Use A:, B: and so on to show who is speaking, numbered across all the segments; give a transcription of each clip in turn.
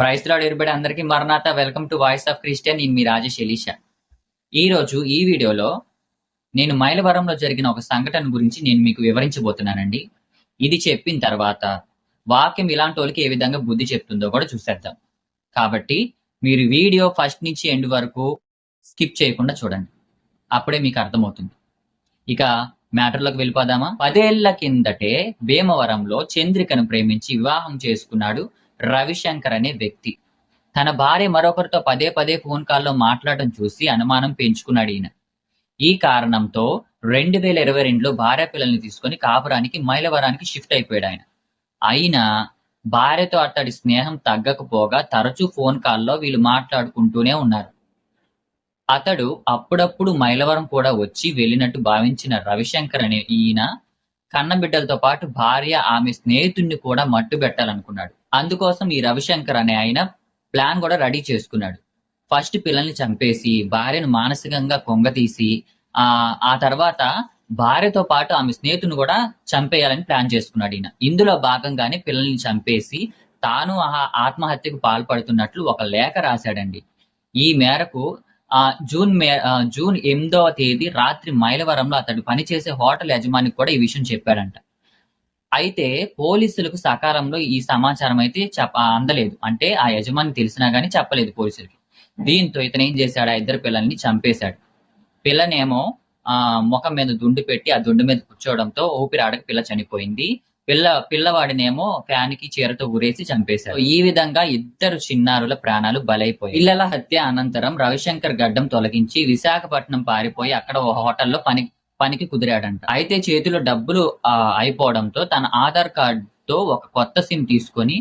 A: Price lord ఎరుబడి అందరికీ మరణాత welcome to Voice of Christian. In me Rajesh Elisha. ఈ రోజు ఈ వీడియోలో నేను మైలవరంలో జరిగిన ఒక సంఘటన గురించి నేను మీకు వివరించబోతున్నానండి. ఇది చెప్పిన తర్వాత వాక్యం ఇలాంటి వాళ్ళకి ఏ విధంగా బుద్ధి చెప్తుందో కూడా చూసేద్దాం. కాబట్టి మీరు వీడియో ఫస్ట్ నుంచి ఎండ్ వరకు స్కిప్ చేయకుండా చూడండి. అప్పుడే మీకు అర్థమవుతుంది. ఇక మ్యాటర్లోకి వెళ్ళిపోదామా? పదేళ్ళ కిందటే భీమవరంలో చంద్రికను ప్రేమించి వివాహం చేసుకున్నాడు రవిశంకర్ అనే వ్యక్తి. తన భార్య మరొకరితో పదే పదే ఫోన్ కాల్లో మాట్లాడటం చూసి అనుమానం పెంచుకున్నాడు ఈయన. ఈ కారణంతో రెండు వేల ఇరవై రెండులో భార్య పిల్లల్ని తీసుకొని కాపురానికి మైలవరానికి షిఫ్ట్ అయిపోయాడు ఆయన. అయినా భార్యతో అతడి స్నేహం తగ్గకపోగా తరచూ ఫోన్ కాల్లో వీళ్ళు మాట్లాడుకుంటూనే ఉన్నారు. అతడు అప్పుడప్పుడు మైలవరం కూడా వచ్చి వెళ్ళినట్టు భావించిన రవిశంకర్ అనే ఈయన కన్నబిడ్డలతో పాటు భార్య ఆమె స్నేహితుడిని కూడా మట్టు పెట్టాలనుకున్నాడు. అందుకోసం ఈ రవిశంకర్ అనే ఆయన ప్లాన్ కూడా రెడీ చేసుకున్నాడు. ఫస్ట్ పిల్లల్ని చంపేసి భార్యను మానసికంగా కొంగతీసి ఆ ఆ తర్వాత భార్యతో పాటు ఆమె స్నేహితుని కూడా చంపేయాలని ప్లాన్ చేసుకున్నాడు ఈయన. ఇందులో భాగంగానే పిల్లల్ని చంపేసి తాను ఆ ఆత్మహత్యకు పాల్పడుతున్నట్లు ఒక లేఖ రాశాడండి. ఈ మేరకు ఆ జూన్ మే జూన్ ఎనిమిదవ తేదీ రాత్రి మైలవరంలో అతడు పనిచేసే హోటల్ యజమానికి కూడా ఈ విషయం చెప్పాడంట. అయితే పోలీసులకు సకాలంలో ఈ సమాచారం అయితే చెప్ప అందలేదు. అంటే ఆ యజమాని తెలిసినా గానీ చెప్పలేదు పోలీసులకి. దీంతో ఇతను ఏం చేశాడు? ఆ ఇద్దరు పిల్లల్ని చంపేశాడు. పిల్లనేమో ఆ ముఖం మీద దుండు పెట్టి ఆ దుండు మీద కూర్చోవడంతో ఊపిరాడక పిల్ల చనిపోయింది. పిల్ల పిల్లవాడినేమో ఫ్యాన్కి చీరతో ఊరేసి చంపేశారు. ఈ విధంగా ఇద్దరు చిన్నారుల ప్రాణాలు బలైపోయాయి. పిల్లల హత్య అనంతరం రవిశంకర్ గడ్డం తొలగించి విశాఖపట్నం పారిపోయి అక్కడ ఓ హోటల్లో పని పనికి కుదిరాడంట. అయితే చేతిలో డబ్బులు అయిపోవడంతో తన ఆధార్ కార్డుతో ఒక కొత్త సిమ్ తీసుకొని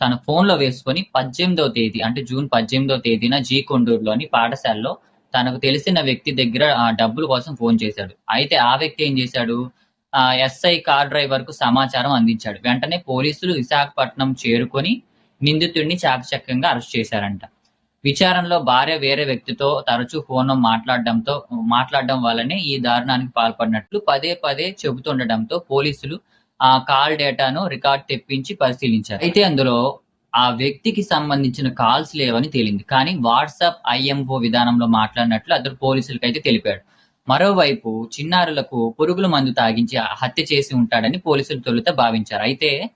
A: తన ఫోన్లో వేసుకొని పద్దెనిమిదవ తేదీ అంటే జూన్ పద్దెనిమిదవ తేదీన జీ కొండూరులోని పాఠశాలలో తనకు తెలిసిన వ్యక్తి దగ్గర ఆ డబ్బుల కోసం ఫోన్ చేశాడు. అయితే ఆ వ్యక్తి ఏం చేశాడు? ఎస్ఐ కార్ డ్రైవర్కు సమాచారం అందించాడు. వెంటనే పోలీసులు విశాఖపట్నం చేరుకొని నిందితుడిని చాకచక్యంగా అరెస్ట్ చేశారంట. విచారణలో భార్య వేరే వ్యక్తితో తరచూ ఫోన్లో మాట్లాడడంతో మాట్లాడడం వల్లనే ఈ దారుణానికి పాల్పడినట్లు పదే పదే చెబుతుండటంతో పోలీసులు ఆ కాల్ డేటాను రికార్డ్ తెప్పించి పరిశీలించారు. అయితే అందులో ఆ వ్యక్తికి సంబంధించిన కాల్స్ లేవని తేలింది. కానీ వాట్సాప్ ఐఎంఓ విధానంలో మాట్లాడినట్లు అతడు పోలీసులకు అయితే తెలిపాడు. మరోవైపు చిన్నారులకు పురుగుల మందు తాగించి హత్య చేసి ఉంటాడని పోలీసులు తొలుత భావించారు. అయితే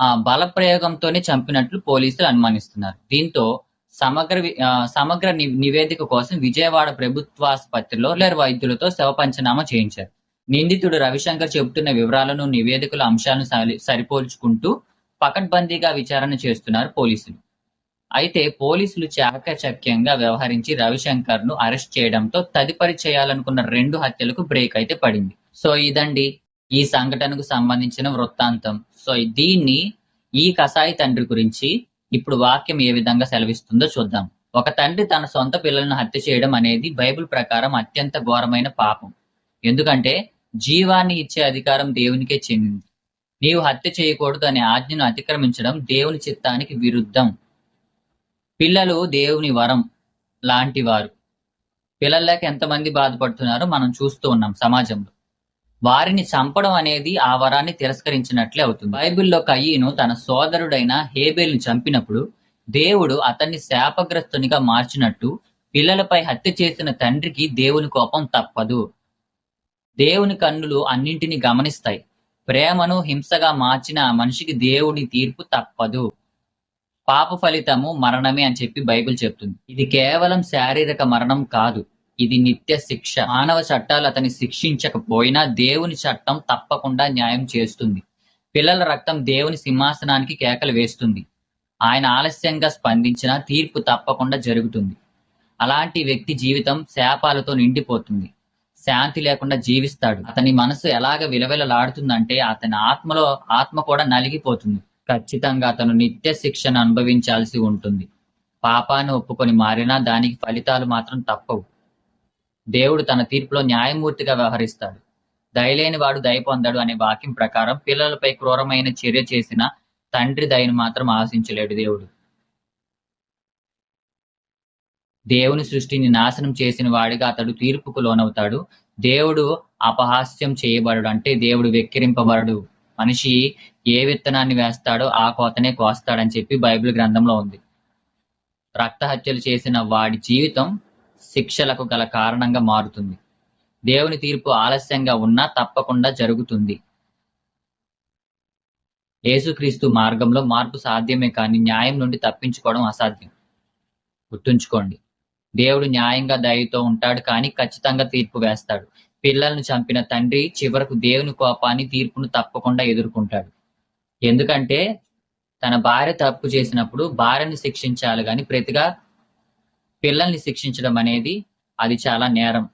A: ఆ బలప్రయోగంతోనే చంపినట్లు పోలీసులు అనుమానిస్తున్నారు. దీంతో సమగ్ర ఆ, సమగ్ర ని- నివేదిక కోసం విజయవాడ ప్రభుత్వాసుపత్రిలో లేరు వైద్యులతో శవ పంచనామా చేయించారు. నిందితుడు రవిశంకర్ చెబుతున్న వివరాలను నివేదికల అంశాలను సరి- సరిపోల్చుకుంటూ పకడ్బందీగా విచారణ చేస్తున్నారు పోలీసులు. అయితే పోలీసులు చాకచక్యంగా వ్యవహరించి రవిశంకర్ను అరెస్ట్ చేయడంతో తదుపరి చేయాలనుకున్న రెండు హత్యలకు బ్రేక్ అయితే పడింది. సో ఇదండి ఈ సంఘటనకు సంబంధించిన వృత్తాంతం. సో దీన్ని ఈ కసాయి తండ్రి గురించి ఇప్పుడు వాక్యం ఏ విధంగా సెలవిస్తుందో చూద్దాం. ఒక తండ్రి తన సొంత పిల్లలను హత్య చేయడం అనేది బైబిల్ ప్రకారం అత్యంత ఘోరమైన పాపం. ఎందుకంటే జీవాన్ని ఇచ్చే అధికారం దేవునికే చెందింది. నీవు హత్య చేయకూడదు అనే ఆజ్ఞను అతిక్రమించడం దేవుని చిత్తానికి విరుద్ధం. పిల్లలు దేవుని వరం లాంటి వారు. పిల్లలకి ఎంతమంది బాధపడుతున్నారో మనం చూస్తూ ఉన్నాం సమాజంలో. వారిని చంపడం అనేది ఆ వరాన్ని తిరస్కరించినట్లే అవుతుంది. బైబిల్లో కయ్యను తన సోదరుడైన హేబేల్ని చంపినప్పుడు దేవుడు అతన్ని శాపగ్రస్తునిగా మార్చినట్టు పిల్లలపై హత్య చేసిన తండ్రికి దేవుని కోపం తప్పదు. దేవుని కన్నులు అన్నింటినీ గమనిస్తాయి. ప్రేమను హింసగా మార్చిన ఆ మనిషికి దేవుని తీర్పు తప్పదు. పాప ఫలితము మరణమే అని చెప్పి బైబిల్ చెప్తుంది. ఇది కేవలం శారీరక మరణం కాదు. ఇది నిత్య శిక్ష. మానవ చట్టాలు అతన్ని శిక్షించకపోయినా దేవుని చట్టం తప్పకుండా న్యాయం చేస్తుంది. పిల్లల రక్తం దేవుని సింహాసనానికి కేకలు వేస్తుంది. ఆయన ఆలస్యంగా స్పందించిన తీర్పు తప్పకుండా జరుగుతుంది. అలాంటి వ్యక్తి జీవితం శాపాలతో నిండిపోతుంది. శాంతి లేకుండా జీవిస్తాడు. అతని మనసు ఎలాగ విలవిలలాడుతుందంటే అతని ఆత్మలో ఆత్మ కూడా నలిగిపోతుంది. ఖచ్చితంగా అతను నిత్య శిక్షను అనుభవించాల్సి ఉంటుంది. పాపాన్ని ఒప్పుకొని మారినా దానికి ఫలితాలు మాత్రం తప్పవు. దేవుడు తన తీర్పులో న్యాయమూర్తిగా వ్యవహరిస్తాడు. దయలేని వాడు దయ పొందాడు అనే వాక్యం ప్రకారం పిల్లలపై క్రూరమైన చర్య చేసిన తండ్రి దయను మాత్రం ఆశించలేడు దేవుడు. దేవుని సృష్టిని నాశనం చేసిన వాడిగా అతడు తీర్పుకు లోనవుతాడు. దేవుడు అపహాస్యం చేయబడడు అంటే దేవుడు వెక్కిరింపబడడు. మనిషి ఏ విత్తనాన్ని వేస్తాడో ఆ కోతనే కోస్తాడని చెప్పి బైబిల్ గ్రంథంలో ఉంది. రక్త హత్యలు చేసిన వాడి జీవితం శిక్షలకు గల కారణంగా మారుతుంది. దేవుని తీర్పు ఆలస్యంగా ఉన్నా తప్పకుండా జరుగుతుంది. యేసుక్రీస్తు మార్గంలో మార్పు సాధ్యమే కానీ న్యాయం నుండి తప్పించుకోవడం అసాధ్యం. గుర్తుంచుకోండి దేవుడు న్యాయంగా దయతో ఉంటాడు కానీ ఖచ్చితంగా తీర్పు వేస్తాడు. పిల్లలను చంపిన తండ్రి చివరకు దేవుని కోపాన్ని తీర్పును తప్పకుండా ఎదుర్కొంటాడు. ఎందుకంటే తన భార్య తప్పు చేసినప్పుడు భార్యని శిక్షించాలి కానీ ప్రతిగా పిల్లల్ని శిక్షించడం అనేది అది చాలా నేరం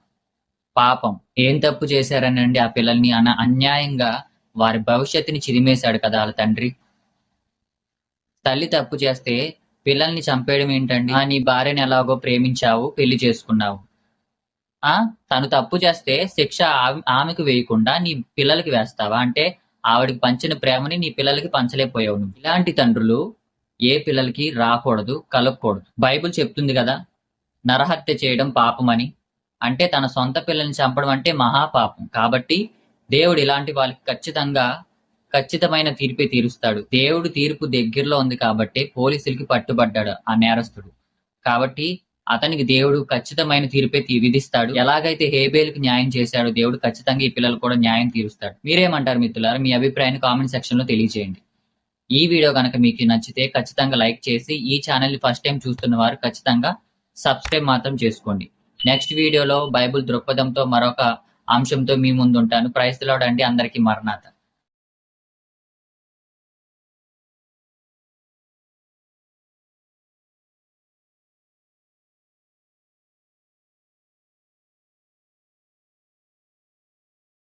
A: పాపం. ఏం తప్పు చేశారనండి ఆ పిల్లల్ని అన అన్యాయంగా వారి భవిష్యత్తుని చిరిమేశాడు కదా వాళ్ళ తండ్రి. తల్లి తప్పు చేస్తే పిల్లల్ని చంపేయడం ఏంటండి? ఆ, నీ భార్యని ఎలాగో ప్రేమించావు పెళ్ళి చేసుకున్నావు. ఆ తను తప్పు చేస్తే శిక్ష ఆమె- ఆమెకు వేయకుండా నీ పిల్లలకి వేస్తావా? అంటే ఆవిడకి పంచిన ప్రేమని నీ పిల్లలకి పంచలేకపోయావు నువ్వు. ఇలాంటి తండ్రులు ఏ పిల్లలకి రాకూడదు కలగకూడదు. బైబిల్ చెప్తుంది కదా నరహత్య చేయడం పాపమని. అంటే తన సొంత పిల్లల్ని చంపడం అంటే మహాపాపం. కాబట్టి దేవుడు ఇలాంటి వాళ్ళకి ఖచ్చితంగా ఖచ్చితమైన తీర్పే తీరుస్తాడు. దేవుడు తీర్పు దగ్గరలో ఉంది కాబట్టి పోలీసులకి పట్టుబడ్డాడు ఆ నేరస్తుడు. కాబట్టి అతనికి దేవుడు ఖచ్చితమైన తీర్పే తీ- విధిస్తాడు. ఎలాగైతే హేబేల్కి న్యాయం చేశాడో దేవుడు ఖచ్చితంగా ఈ పిల్లలు కూడా న్యాయం తీరుస్తాడు. మీరేమంటారు మిత్రులారా? మీ అభిప్రాయాన్ని కామెంట్ సెక్షన్లో తెలియజేయండి. ఈ వీడియో కనుక మీకు నచ్చితే ఖచ్చితంగా లైక్ చేసి ఈ ఛానల్ని ఫస్ట్ టైం చూస్తున్న వారు ఖచ్చితంగా సబ్స్క్రైబ్ మాత్రం చేసుకోండి. నెక్స్ట్ వీడియోలో బైబిల్ దృక్పథంతో మరొక అంశంతో మీ ముందు ఉంటాను ప్రైస్ అండి అందరికీ మరణాత